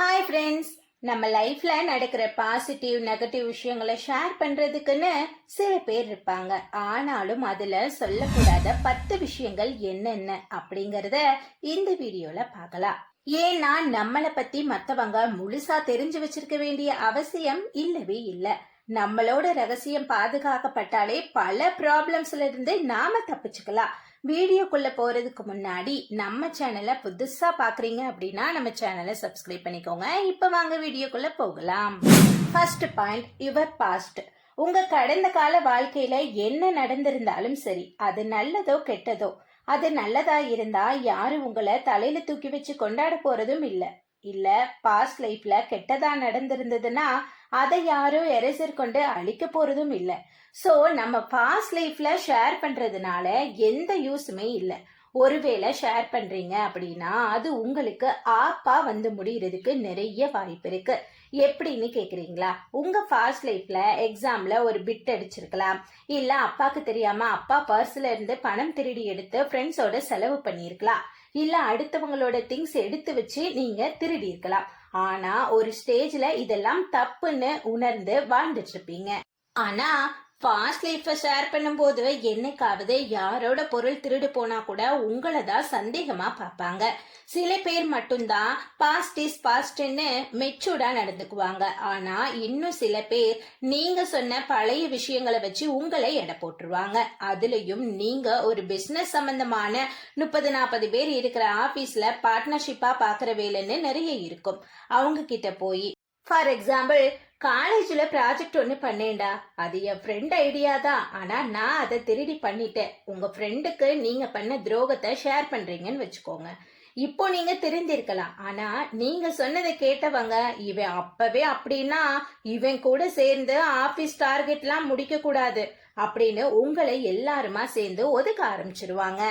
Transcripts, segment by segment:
Hi friends நம்ம லைஃப்ல நடக்கிற பாசிட்டிவ் நெகட்டிவ் விஷயங்களை ஷேர் பண்றதுக்குன்னு சில பேர் இருப்பாங்க. ஆனாலும் அதுல சொல்லக்கூடாத பத்து விஷயங்கள் என்னென்ன அப்படிங்கறத இந்த வீடியோல பார்க்கலாம். ஏன்னா நம்மளை பத்தி மத்தவங்க முழுசா தெரிஞ்சு வச்சிருக்க வேண்டிய அவசியம் இல்லவே இல்லை. நம்மளோட ரகசியம் பாதுகாக்கப்பட்டாலே பல ப்ராப்ளம்ஸ்ல இருந்து நாம தப்பிச்சுக்கலாம். வீடியோக்குள்ள போறதுக்கு முன்னாடி நம்ம சேனலை புதுசா பாக்குறீங்க அப்படின்னா நம்ம சேனலை சப்ஸ்கிரைப் பண்ணிக்கோங்க. இப்ப வாங்க வீடியோக்குள்ள போகலாம். ஃபர்ஸ்ட் பாயிண்ட் யுவர் பாஸ்ட் உங்க கடந்த கால வாழ்க்கையில என்ன நடந்திருந்தாலும் சரி அது நல்லதோ கெட்டதோ அது நல்லதா இருந்தா யாரும் உங்களை தலையில தூக்கி வச்சு கொண்டாட போறதும் இல்ல. இல்ல பாஸ்ட் லைஃப்ல கெட்டதா நடந்திருந்ததுன்னா அதை யாரும் எரேசர் கொண்டு அழிக்க போறதும் இல்லை. சோ நம்ம பாஸ்ட் லைஃப்ல ஷேர் பண்றதுனால எந்த யூஸுமே இல்லை. ஒருவேளை ஷேர் பண்றீங்க அப்படின்னா அது உங்களுக்கு ஆப்பா வந்து முடியறதுக்கு நிறைய வாய்ப்பு இருக்கு. எப்படின்னு கேக்குறீங்களா? உங்க ஃபாஸ்ட் லைஃப்ல எக்ஸாம்ல ஒரு பிட் அடிச்சிருக்கலாம். இல்ல அப்பாக்கு தெரியாம அப்பா பர்ஸ்ல இருந்து பணம் திருடி எடுத்து ஃப்ரெண்ட்ஸோட செலவு பண்ணியிருக்கலாம் இல்ல அடுத்தவங்களோட திங்ஸ் எடுத்து வச்சு நீங்க திருடி இருக்கலாம் ஆனா ஒரு ஸ்டேஜ்ல இதெல்லாம் தப்புன்னு உணர்ந்து வாழ்ந்துட்டு இருப்பீங்க. ஆனா ஃபாஸ்ட் லைஃப்பை ஷேர் பண்ணும்போது என்னைக்காவது யாரோட பொருள் திருடு போனா கூட உங்களை தான் சந்தேகமா பார்ப்பாங்க. சில பேர் மட்டும்தான் பாஸ்ட் இஸ் பாஸ்ட்னு மெச்சூர்டா நடந்துக்குவாங்க. ஆனா இன்னும் சில பேர் நீங்க சொன்ன பழைய விஷயங்களை வச்சு உங்களை எடை போட்டுருவாங்க. அதுலயும் நீங்க ஒரு பிசினஸ் சம்பந்தமான முப்பது நாற்பது பேர் இருக்கிற ஆபீஸ்ல பார்ட்னர்ஷிப்பா பாக்குற வேலைன்னு நிறைய இருக்கும். அவங்க கிட்ட போய் ஃபார் எக்ஸாம்பிள் காலேஜில் ப்ராஜெக்ட் ஒன்று பண்ணேன்டா. அது என் ஃப்ரெண்ட் ஐடியா தான். ஆனால் நான் அதை திருடி பண்ணிட்டேன். உங்கள் ஃப்ரெண்டுக்கு நீங்கள் பண்ண துரோகத்தை ஷேர் பண்ணுறீங்கன்னு வச்சுக்கோங்க. இப்போ நீங்க தெரிஞ்சிருக்கலாம் ஆனா நீங்க சொன்னதை கேட்டவங்க இவன் அப்பவே அப்படின்னா இவன் கூட சேர்ந்து ஆபீஸ் டார்கெட்லாம் முடிக்க கூடாது அப்படின்னு உங்களை எல்லாருமா சேர்ந்து ஒதுக்க ஆரம்பிச்சிருவாங்க.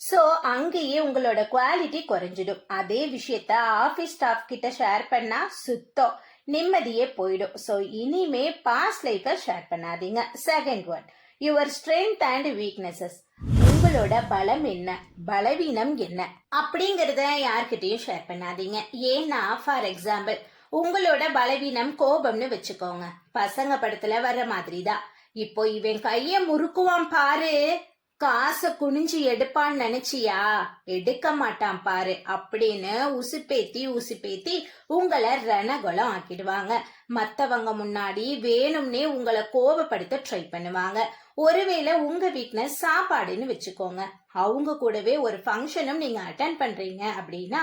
சோ அங்கேயே உங்களோட குவாலிட்டி குறைஞ்சிடும். அதே விஷயத்த ஆபீஸ் ஸ்டாஃப் கிட்ட ஷேர் பண்ணா சுத்தம். நிம்மதியே போயிடும். ஸோ இனிமே பாஸ்ட் லைஃபை ஷேர் பண்ணாதீங்க. Second one your strength and weaknesses உங்களோட பலம் என்ன? பலவீனம் என்ன? அப்படிங்கறத யார்கிட்டயும் ஷேர் பண்ணாதீங்க. ஏன்னா ஃபார் எக்ஸாம்பிள் உங்களோட பலவீனம் கோபம்னு வச்சுக்கோங்க. பசங்க படத்துல வர்ற மாதிரி தான் இப்போ இவன் கைய முறுக்குவான் பாரு. காசை குனிஞ்சு எடுப்பான்னு நினைச்சியா? எடுக்க மாட்டான் பாரு அப்படின்னு உசுப்பேத்தி உசுப்பேத்தி உங்களை ரணகுலம் ஆக்கிடுவாங்க. மத்தவங்க முன்னாடி வேணும்னே உங்களை கோபப்படுத்த ட்ரை பண்ணுவாங்க. ஒருவேளை உங்க வீக்னஸ் சாப்பாடுன்னு வச்சுக்கோங்க. அவங்க கூடவே ஒரு ஃபங்க்ஷனும் நீங்க அட்டன் பண்றீங்க அப்படின்னா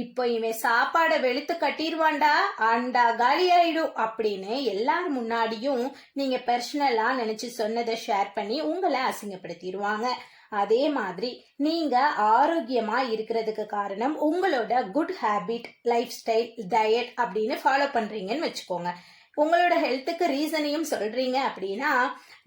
இப்போ இவன் சாப்பாடை வெளுத்து கட்டிடுவான்டா ஆண்டா காலி ஆயிடும் அப்படின்னு எல்லார் முன்னாடியும் நீங்க பர்சனலா நினைச்சு சொன்னதை ஷேர் பண்ணி உங்களை அசிங்கப்படுத்திடுவாங்க. அதே மாதிரி நீங்க ஆரோக்கியமா இருக்கிறதுக்கு காரணம் உங்களோட good habit lifestyle diet அப்படின்னு ஃபாலோ பண்றீங்கன்னு வச்சுக்கோங்க. உங்களோட ஹெல்த்துக்கு ரீசனையும் சொல்றீங்க அப்படின்னா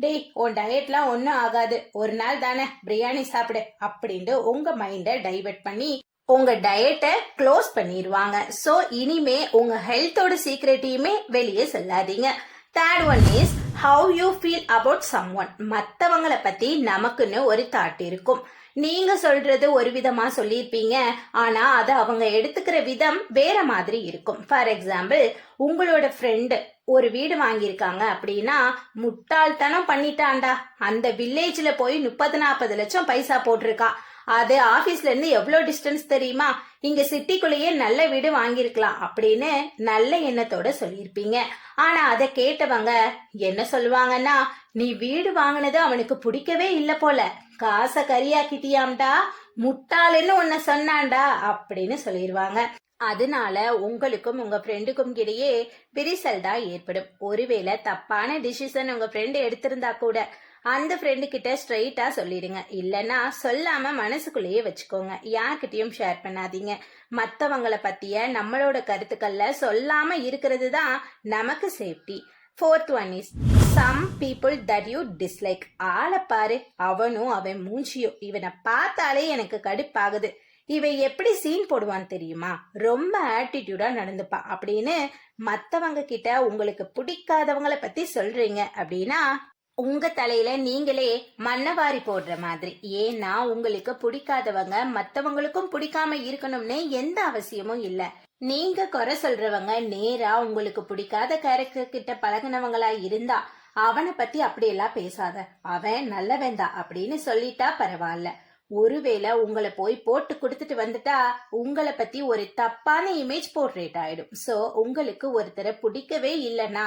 டேய் உன் டயட்லாம் ஒன்றும் ஆகாது. ஒரு நாள் தானே பிரியாணி சாப்பிடு அப்படின்ட்டு உங்க மைண்டை டைவர்ட் பண்ணி உங்க டயட்டை க்ளோஸ் பண்ணிடுவாங்க ஸோ இனிமே உங்க ஹெல்த்தோட சீக்ரெட்டையுமே வெளியே சொல்லாதீங்க. Third one is how you feel about someone மற்றவங்களை பத்தி நமக்குன்னு ஒரு தாட் இருக்கும். நீங்க சொல்றது ஒரு விதமா சொல்லியிருப்பீங்க. ஆனா அதை அவங்க எடுத்துக்கிற விதம் வேற மாதிரி இருக்கும். ஃபார் எக்ஸாம்பிள் உங்களோட ஃப்ரெண்டு ஒரு வீடு வாங்கியிருக்காங்க அப்படின்னா முட்டாள்தனம் பண்ணிட்டான்டா. அந்த வில்லேஜ்ல போய் முப்பது நாற்பது லட்சம் பைசா போட்டிருக்கா. அது ஆபீஸ்ல இருந்து டிஸ்டன்ஸ் தெரியுமா? இங்க சிட்டிக்குள்ளேயே நல்ல வீடு வாங்கியிருக்கலாம் அப்படின்னு நல்ல எண்ணத்தோட சொல்லியிருப்பீங்க. ஆனா அதை கேட்டவங்க என்ன சொல்லுவாங்கன்னா நீ வீடு வாங்கினது அவனுக்கு பிடிக்கவே இல்லை போல. காசை கரியாக்கிட்டியாம்டா. முட்டாளுன்னு உன்னை சொன்னான்டா. அப்படின்னு சொல்லிடுவாங்க அதனால உங்களுக்கும் உங்க ஃப்ரெண்டுக்கும் இடையே விரிசல் தான் ஏற்படும். ஒருவேளை தப்பான டிசிஷன் உங்க ஃப்ரெண்டு எடுத்திருந்தா கூட அந்த ஃப்ரெண்டு கிட்ட ஸ்ட்ரைட்டா சொல்லிடுங்க. இல்லனா சொல்லாம மனசுக்குள்ளேயே வச்சுக்கோங்க. யார்கிட்டயும் ஷேர் பண்ணாதீங்க. மத்தவங்கள பத்திய நம்மளோட கருத்துக்கள்ல சொல்லாம இருக்கிறது தான் நமக்கு safety fourth one is some people that you dislike ஆளை பாரு அவனும் அவன் மூஞ்சியும். இவனை பார்த்தாலே எனக்கு கடுப்பாகுது. இவன் எப்படி சீன் போடுவான் தெரியுமா? ரொம்ப ஆட்டிடியூடா நடந்துப்பான். அப்படின்னு மத்தவங்க கிட்ட உங்களுக்கு பிடிக்காதவங்கள பத்தி சொல்றீங்க அப்படின்னா உங்க தலையில நீங்களே மண்ணவாரி போடுற மாதிரி. ஏன்னா உங்களுக்கு பிடிக்காதவங்க மத்தவங்களுக்கும் பிடிக்காம இருக்கணும்னு எந்த அவசியமும் இல்ல. நீங்க குறை சொல்றவங்க நேரா உங்களுக்கு பிடிக்காத கேரக்டர் கிட்ட பழகினவங்களா இருந்தா அவனை பத்தி அப்படியெல்லாம் பேசாத. அவன் நல்லவன் தான் அப்படின்னு சொல்லிட்டா பரவாயில்ல. ஒருவேளை உங்களை போய் போட்டு கொடுத்துட்டு வந்துட்டா உங்களை பத்தி ஒரு தப்பான இமேஜ் போர்ட்ரேட் ஆயிடும். ஸோ உங்களுக்கு ஒருத்தரை பிடிக்கவே இல்லைன்னா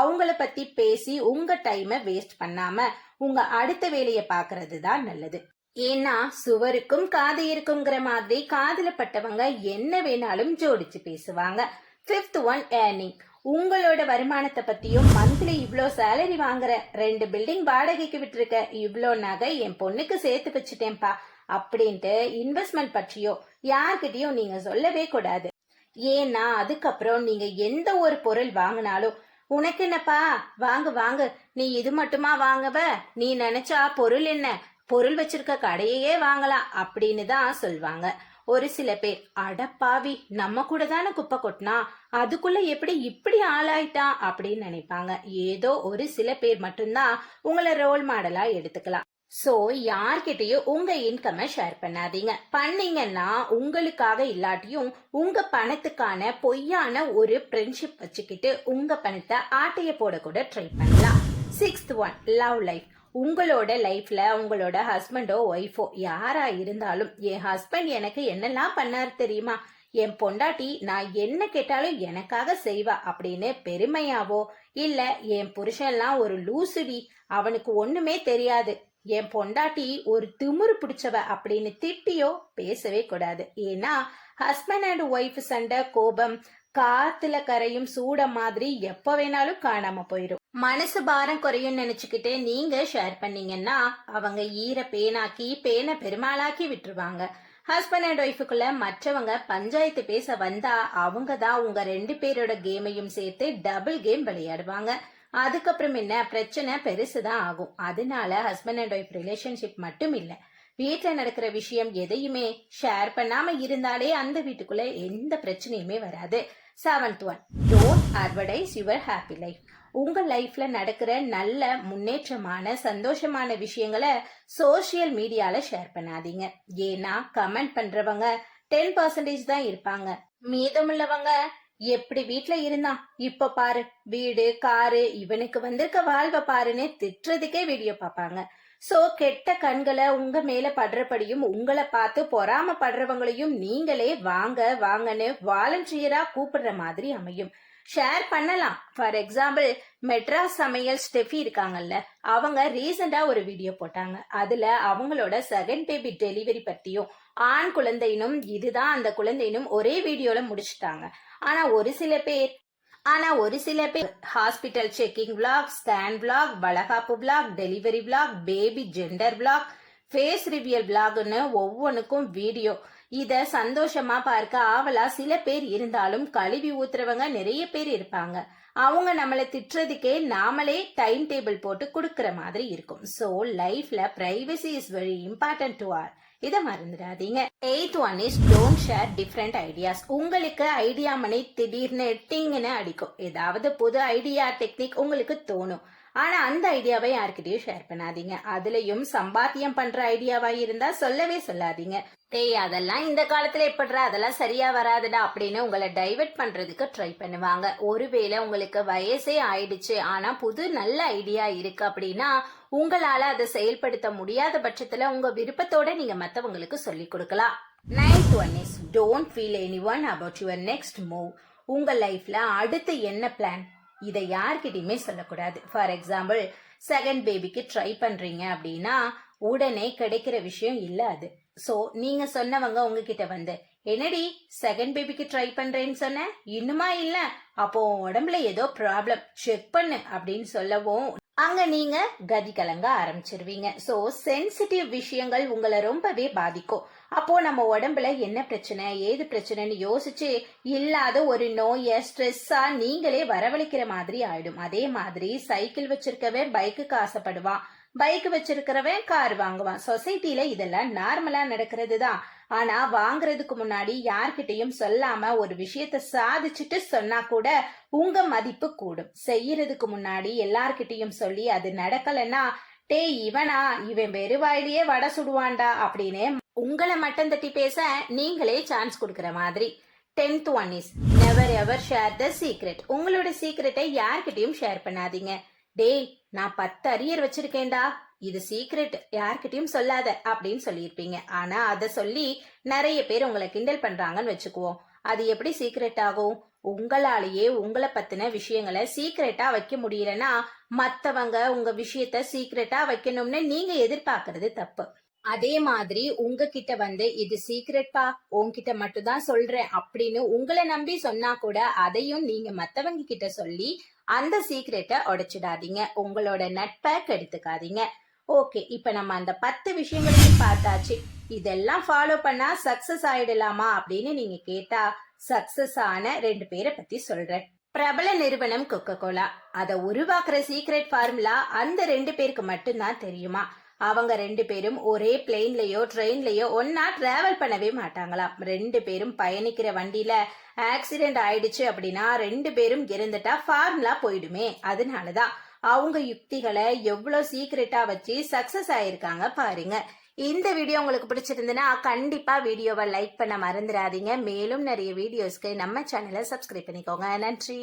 அவங்கள பத்தி பேசி உங்க டைமை வேஸ்ட் பண்ணாம உங்க அடுத்த வேலையை பாக்குறது தான் நல்லது. ஏன்னா சுவருக்கும் காது இருக்குங்கிற மாதிரி காதல பட்டவங்க என்ன வேணாலும் ஜோடிச்சு பேசுவாங்க. ஃபிஃப்த் ஒன் ஏர்னிங் உங்களோட வருமானத்தை பத்தியும் மந்த்லி இவ்ளோ சேலரி வாங்குற ரெண்டு பில்டிங் வாடகைக்கு விட்டுருக்க இவ்ளோ நகை என் பொண்ணுக்கு சேர்த்து வச்சுட்டேன்பா அப்படின்ட்டு இன்வெஸ்ட்மெண்ட் பற்றியோ யார்கிட்டயும் நீங்க சொல்லவே கூடாது. ஏன்னா அதுக்கப்புறம் நீங்க எந்த ஒரு பொருள் வாங்கினாலும் உனக்கு என்னப்பா? வாங்கு வாங்கு. நீ இது மட்டுமா வாங்குவ? நீ நினைச்சா பொருள் என்ன? பொருள் வச்சிருக்க கடையையே வாங்கலாம் அப்படின்னு தான் சொல்வாங்க ஒரு சில பேர் அடப்பாவி நம்ம கூட தானே குப்பை கொட்டினா? அதுக்குள்ள எப்படி இப்படி ஆளாயிட்டான் அப்படின்னு நினைப்பாங்க. ஏதோ ஒரு சில பேர் மட்டும்தான் உங்களை ரோல் மாடலா எடுத்துக்கலாம். சோ யார்கிட்டயும் உங்க இன்கமை ஷேர் பண்ணாதீங்க. பண்ணீங்கன்னா உங்களுக்காக இல்லாட்டியும் உங்க பணத்துக்கான பொய்யான ஒரு ஃப்ரெண்ட்ஷிப் வச்சுக்கிட்டு உங்க பணத்தை ஆட்டைய போட கூட ட்ரை பண்ணலாம். சிக்ஸ்த் ஒன் லவ் லைஃப் உங்களோட லைஃப்ல உங்களோட ஹஸ்பண்டோ ஒய்ஃபோ யாரா இருந்தாலும் என் ஹஸ்பண்ட் எனக்கு என்னெல்லாம் பண்ணாரு தெரியுமா? என் பொண்டாட்டி நான் என்ன கேட்டாலும் எனக்காக செய்வா அப்படின்னு பெருமையாவோ இல்ல என் புருஷன்லாம் ஒரு லூசுடி அவனுக்கு ஒண்ணுமே தெரியாது. என் பொண்டாட்டி ஒரு திமுரு பிடிச்சவ அப்படின்னு திட்டியோ பேசவே கூடாது. ஏன்னா ஹஸ்பண்ட் அண்ட் ஒய்ஃப் சண்டை கோபம் காத்துல கரையும் சூட மாதிரி எப்ப வேணாலும் காணாம போயிடும் மனசு பாரம் குறையும் நினைச்சுக்கிட்டே நீங்க ஷேர் பண்ணீங்கன்னா அவங்க ஈர பேனாக்கி பேனை பெருமாளாக்கி விட்டுருவாங்க. ஹஸ்பண்ட் அண்ட் ஒய்ஃபுக்குள்ள மற்றவங்க பஞ்சாயத்து பேச வந்தா அவங்க தான் உங்க ரெண்டு பேரோட கேமையும் சேர்த்து டபுள் கேம் விளையாடுவாங்க. அதுக்கப்புறம் என்ன? பிரச்சனை பெருசுதான் ஆகும். அதனால ஹஸ்பண்ட் அண்ட் ஒய்ஃப் ரிலேஷன்ஷிப் மட்டும் இல்ல. வீட்டில் நடக்கிற விஷயம் எதையுமே ஷேர் பண்ணாம இருந்தாலே அந்த வீட்டுக்குள்ள எந்த பிரச்சனையுமே வராது. Seventh one don't advertise your happy life உங்க லைஃப்ல நடக்கிற நல்ல முன்னேற்றமான சந்தோஷமான விஷயங்களை சோஷியல் மீடியால ஷேர் பண்ணாதீங்க. ஏன்னா கமெண்ட் பண்றவங்க டென் பர்சன்டேஜ் தான் இருப்பாங்க. மீதமுள்ளவங்க எப்படி வீட்ல இருந்தான் இப்ப பாரு வீடு காரு இவனுக்கு வந்திருக்க வாழ்வை பாருன்னு திட்டுறதுக்கே வீடியோ பார்ப்பாங்க. சோ கெட்ட கண்களை உங்க மேல படுறபடியும் உங்களை பார்த்து பொறாம படுறவங்களையும் நீங்களே வாங்க வாங்கன்னு வாலண்டியரா கூப்பிடுற மாதிரி அமையும். ஷேர் பண்ணலாம். ஃபார் எக்ஸாம்பிள் மெட்ராஸ் சமையல் ஸ்டெஃபி இருக்காங்கல்ல அவங்க ரீசெண்டா ஒரு வீடியோ போட்டாங்க. அதுல அவங்களோட செகண்ட் பேபி டெலிவரி பத்தியும் ஆண் குழந்தையினும் இதுதான் அந்த குழந்தையினும் ஒரே வீடியோல முடிச்சிட்டாங்க. ஆனா ஒரு சில பேர் ஆனா ஒரு சில பேர் hospital checking vlog scan vlog வளகாப்பு vlog delivery vlog baby gender vlog face reveal பிளாக்னு ஒவ்வொன்றுக்கும் வீடியோ இத சந்தோஷமா பார்க்க ஆவலா சில பேர் இருந்தாலும் கழுவி ஊத்துறவங்க நிறைய பேர் இருப்பாங்க. அவங்க நம்மளை திட்டுறதுக்கே நாமளே டைம் டேபிள் போட்டு கொடுக்கற மாதிரி இருக்கும். சோ லைஃப்ல privacy is very important to our இதை மறந்துடாதீங்க. Eighth one is don't share different ideas உங்களுக்கு ஐடியா மணி திடீர்னு டிங்னு அடிக்கும். ஏதாவது புது ஐடியா டெக்னிக் உங்களுக்கு தோணும். ஆனா அந்த ஐடியாவை யார்கிட்டயும் ஷேர் பண்ணாதீங்க. அதுலயும் சம்பாத்தியம் பண்ற ஐடியாவா இருந்தா சொல்லவே சொல்லாதீங்க. டேய் அதெல்லாம் இந்த காலத்துல எப்படிறா? அதெல்லாம் சரியா வராதுடா அப்படின்னு உங்களை டைவர்ட் பண்றதுக்கு ட்ரை பண்ணுவாங்க. ஒருவேளை உங்களுக்கு வயசே ஆயிடுச்சு ஆனா புது நல்ல ஐடியா இருக்கு அப்படின்னா உங்களால அதை செயல்படுத்த முடியாத பட்சத்துல உங்க விருப்பத்தோட நீங்க மத்தவங்களுக்கு சொல்லி கொடுக்கலாம். Ninth one is don't feel anyone about your next move உங்க லைஃப்ல அடுத்து என்ன பிளான் இதை யார்கிட்டயுமே சொல்லக்கூடாது. ஃபார் எக்ஸாம்பிள் செகண்ட் பேபிக்கு ட்ரை பண்றீங்க அப்படின்னா உடனே கிடைக்கிற விஷயம் இல்ல அது. சோ நீங்க சொன்னவங்க உங்ககிட்ட வந்து என்னடி செகண்ட் பேபிக்கு ட்ரை பண்றேன்னு சொன்ன? இன்னுமா இல்ல? அப்போ உடம்புல ஏதோ ப்ராப்ளம் செக் பண்ணு அப்படின்னு சொல்லவும் அங்க நீங்க கதி கலங்க ஆரம்பிச்சிருவீங்க. சோ சென்சிட்டிவ் விஷயங்கள் உங்களை ரொம்பவே பாதிக்கும். அப்போ நம்ம உடம்புல என்ன பிரச்சனை ஏது பிரச்சனைன்னு யோசிச்சு இல்லாத ஒரு நோய ஸ்ட்ரெஸ்ஸா நீங்களே வரவழைக்கிற மாதிரி ஆயிடும். அதே மாதிரி சைக்கிள் வச்சிருக்கவே பைக்குக்கு ஆசைப்படுவான். பைக் வச்சிருக்கிறவன் கார் வாங்குவான். சொசைட்டில இதெல்லாம் நார்மலா நடக்கிறது தான் ஆனா வாங்குறதுக்கு முன்னாடி யார்கிட்டயும் சொல்லாம ஒரு விஷயத்த சாதிச்சுட்டு சொன்னா கூட உங்க மதிப்பு கூடும். செய்யறதுக்கு முன்னாடி எல்லார்கிட்டயும் சொல்லி அது நடக்கலன்னா டேய் இவனா இவன் வெறுவாயிலேயே வடை சுடுவான்டா அப்படின்னு உங்களை மட்டம் தட்டி பேச நீங்களே சான்ஸ் கொடுக்குற மாதிரி. Tenth one is never ever share the secret உங்களோட சீக்ரெட்டை யார்கிட்டயும் ஷேர் பண்ணாதீங்க. டேய் நான் பத்து அரியர் வச்சிருக்கேன்டா. இது சீக்ரெட் யார்கிட்டயும் சொல்லாத அப்படின்னு சொல்லியிருப்பீங்க. ஆனா அதை சொல்லி நிறைய பேர் உங்களை கிண்டல் பண்றாங்கன்னு வச்சுக்குவோம். அது எப்படி சீக்ரெட் ஆகும்? உங்களாலேயே உங்களை பத்தின விஷயங்களை சீக்ரெட்டா வைக்க முடியலன்னா மத்தவங்க உங்க விஷயத்த சீக்ரெட்டா வைக்கணும்னு நீங்க எதிர்பார்க்கறது தப்பு. அதே மாதிரி உங்ககிட்ட வந்து இது சீக்ரெட்பா உங்ககிட்ட மட்டும் தான் சொல்றேன் அப்படின்னு உங்களை நம்பி சொன்னா கூட அதையும் நீங்க மத்தவங்க கிட்ட சொல்லி அந்த சீக்ரெட்டை உடைச்சிடாதீங்க. உங்களோட நட்பை கெடுத்துக்காதீங்க ஓகே இப்ப நம்ம அந்த பத்து விஷயங்களையும் பார்த்தாச்சு. இதெல்லாம் ஃபாலோ பண்ணா சக்சஸ் ஆயிடலாமா அப்படின்னு நீங்க கேட்டா சக்சஸ் ஆன ரெண்டு பேரை பத்தி சொல்றேன். பிரபல நிறுவனம் கொக்கோ கோலா அதை உருவாக்குற சீக்ரெட் ஃபார்முலா அந்த ரெண்டு பேருக்கு மட்டும்தான் தெரியுமா? அவங்க ரெண்டு பேரும் ஒரே பிளெயின்லயோ ட்ரெயின்லயோ ஒன்னா டிராவல் பண்ணவே மாட்டாங்களாம். ரெண்டு பேரும் பயணிக்கிற வண்டியில ஆக்சிடென்ட் ஆயிடுச்சு அப்படின்னா ரெண்டு பேரும் இருந்துட்டா ஃபார்முலா போயிடுமே. அதனாலதான் அவங்க யுக்திகளை எவ்வளவு சீக்கிரட்டா வச்சு சக்சஸ் ஆயிருக்காங்க பாருங்க. இந்த வீடியோ உங்களுக்கு பிடிச்சிருந்துன்னா கண்டிப்பா வீடியோவை லைக் பண்ண மறந்துடாதீங்க. மேலும் நிறைய வீடியோஸ்க்கு நம்ம சேனலை சப்ஸ்கிரைப் பண்ணிக்கோங்க. நன்றி.